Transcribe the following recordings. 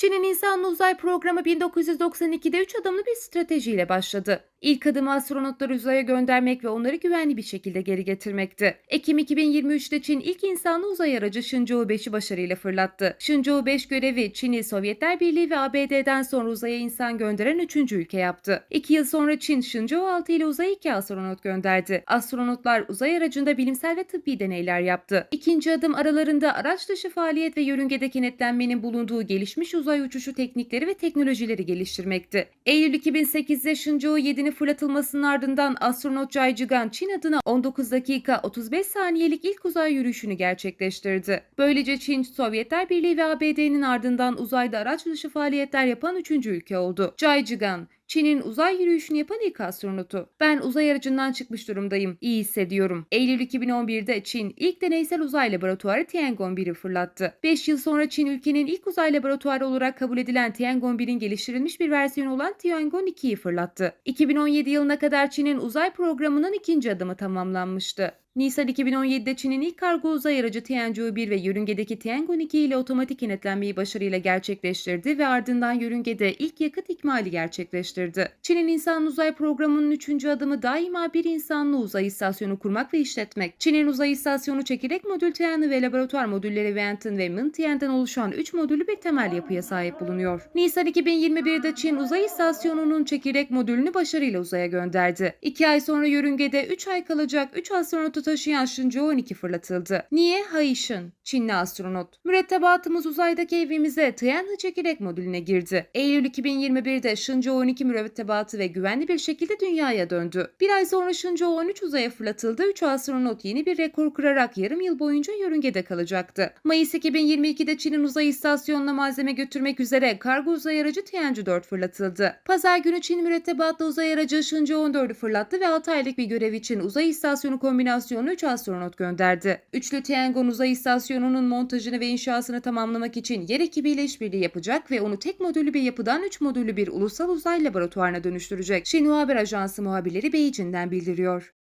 Çin'in insanlı uzay programı 1992'de 3 adımlı bir stratejiyle başladı. İlk adımı astronotları uzaya göndermek ve onları güvenli bir şekilde geri getirmekti. Ekim 2023'te Çin ilk insanlı uzay aracı Shenzhou 5'i başarıyla fırlattı. Shenzhou 5 görevi Çin'i Sovyetler Birliği ve ABD'den sonra uzaya insan gönderen 3. ülke yaptı. 2 yıl sonra Çin Shenzhou 6 ile uzaya 2 astronot gönderdi. Astronotlar uzay aracında bilimsel ve tıbbi deneyler yaptı. İkinci adım aralarında araç dışı faaliyet ve yörüngede kenetlenmenin bulunduğu gelişmiş uzay uçuşu teknikleri ve teknolojileri geliştirmekti. Eylül 2008'de Shenzhou 7'nin fırlatılmasının ardından astronot Jai Jigan Çin adına 19 dakika 35 saniyelik ilk uzay yürüyüşünü gerçekleştirdi. Böylece Çin, Sovyetler Birliği ve ABD'nin ardından uzayda araç dışı faaliyetler yapan üçüncü ülke oldu. Jai Jigan, Çin'in uzay yürüyüşünü yapan ilk astronotu. Ben uzay aracından çıkmış durumdayım. İyi hissediyorum. Eylül 2011'de Çin ilk deneysel uzay laboratuvarı Tiangong 1'i fırlattı. 5 yıl sonra Çin ülkenin ilk uzay laboratuvarı olarak kabul edilen Tiangong 1'in geliştirilmiş bir versiyonu olan Tiangong 2'yi fırlattı. 2017 yılına kadar Çin'in uzay programının ikinci adımı tamamlanmıştı. Nisan 2017'de Çin'in ilk kargo uzay aracı Tianzhou 1 ve yörüngedeki Tiangong 2 ile otomatik kenetlenmeyi başarıyla gerçekleştirdi ve ardından yörüngede ilk yakıt ikmali gerçekleştirdi. Çin'in insan uzay programının üçüncü adımı daima bir insanlı uzay istasyonu kurmak ve işletmek. Çin'in uzay istasyonu çekirdek modül Tian'ı ve laboratuvar modülleri Wenton ve Mintian'den oluşan 3 modülü bir temel yapıya sahip bulunuyor. Nisan 2021'de Çin uzay istasyonunun çekirdek modülünü başarıyla uzaya gönderdi. 2 ay sonra yörüngede 3 ay kalacak 3 astronotu taşıyan Shenzhou 12 fırlatıldı. Niye? Haishin, Çinli astronot. Mürettebatımız uzaydaki evimize Tianhe çekirdek modülüne girdi. Eylül 2021'de Shenzhou 12 mürettebatı ve güvenli bir şekilde dünyaya döndü. Bir ay sonra Shenzhou 13 uzaya fırlatıldı. 3 astronot yeni bir rekor kırarak yarım yıl boyunca yörüngede kalacaktı. Mayıs 2022'de Çin'in uzay istasyonuna malzeme götürmek üzere kargo uzay aracı Tianzhou 4 fırlatıldı. Pazar günü Çin mürettebatlı uzay aracı Shenzhou 14'ü fırlattı ve 6 aylık bir görev için uzay istasyonu kombinasyonu 3 astronot gönderdi. Üçlü Tiangong uzay istasyonunun montajını ve inşasını tamamlamak için yer ekibiyle işbirliği yapacak ve onu tek modüllü bir yapıdan 3 modüllü bir ulusal uzay laboratuvarına dönüştürecek. Xinhua Haber Ajansı muhabirleri Beijing'den bildiriyor.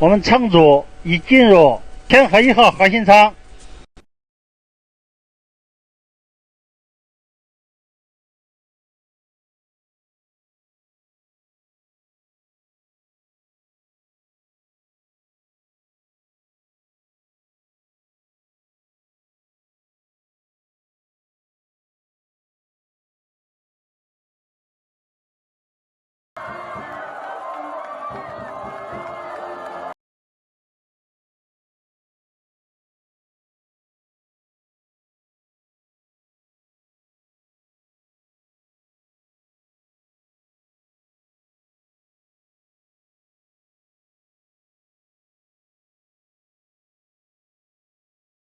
我们乘组已进入天河一号核心舱。